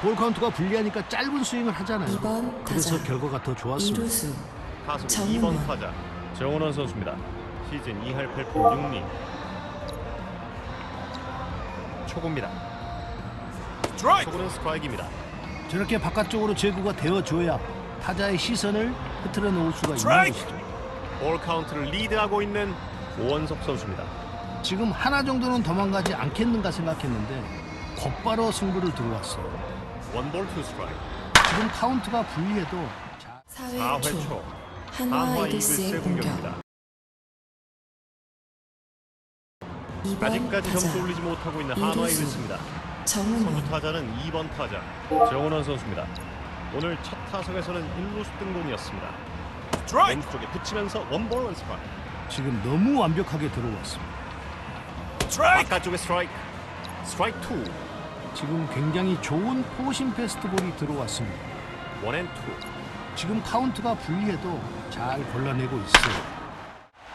볼 카운트가 불리하니까 짧은 스윙을 하잖아요. 2번 그래서 타자 결과가 더 좋았습니다. 이루수 타수 정은원. 2번 타자 정은원 선수입니다. 시즌 2할 8푼 6리. 초구입니다. 초구는 스트라이크입니다. 저렇게 바깥쪽으로 제구가 되어줘야 타자의 시선을 흐트러 놓을 수가 있는 것이죠. 볼 카운트를 리드하고 있는 오원석 선수입니다. 지금 하나 정도는 도망가지 않겠는가 생각했는데 곧바로 승부를 들어왔어요. 원볼 투 스트라이크. 지금 카운트가 불리해도 자, 4회 4회 초 초 한화 이글스의 공격 공격입니다. 2번 아직까지 점수 타자 올리지 못하고 있는 한화 이루수. 이글스입니다. 선두 타자는 2번 타자 정은원 선수입니다. 오늘 첫 타석에서는 1루수 등공이었습니다. 왼쪽에 붙이면서 원볼 원 스트라이크. 지금 너무 완벽하게 들어왔습니다. 바깥쪽에 스트라이크. 스트라이크 2. 지금 굉장히 좋은 포신 패스트볼이 들어왔습니다. 원앤 투. 지금 카운트가 불리해도 잘 골라내고 있어요.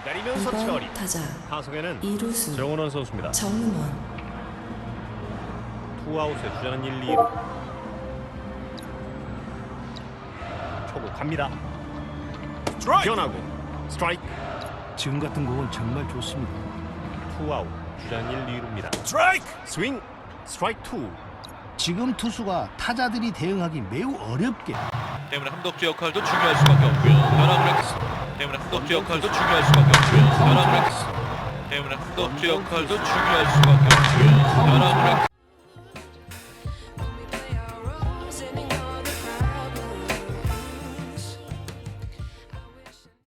내리면서 처리. 2번 타자 타석에는 이루수 정은원 선수입니다. 정은원 투아웃에 주자는 1, 2루. 초구 갑니다. 변하고 스트라이크. 지금 같은 공은 정말 좋습니다. 투아웃 주자는 1, 2루입니다. 스윙. 스트라이크 2. 지금 투수가 타자들이 대응하기 매우 어렵게 때문에 함덕주 역할도 중요할 수밖에 없고요. 했습니다. 때문에 함덕주 역할도 중요할 수밖에 없고요. 했습니다. 때문에 함덕주 역할도 중요할 수밖에 없고요. 변화를 했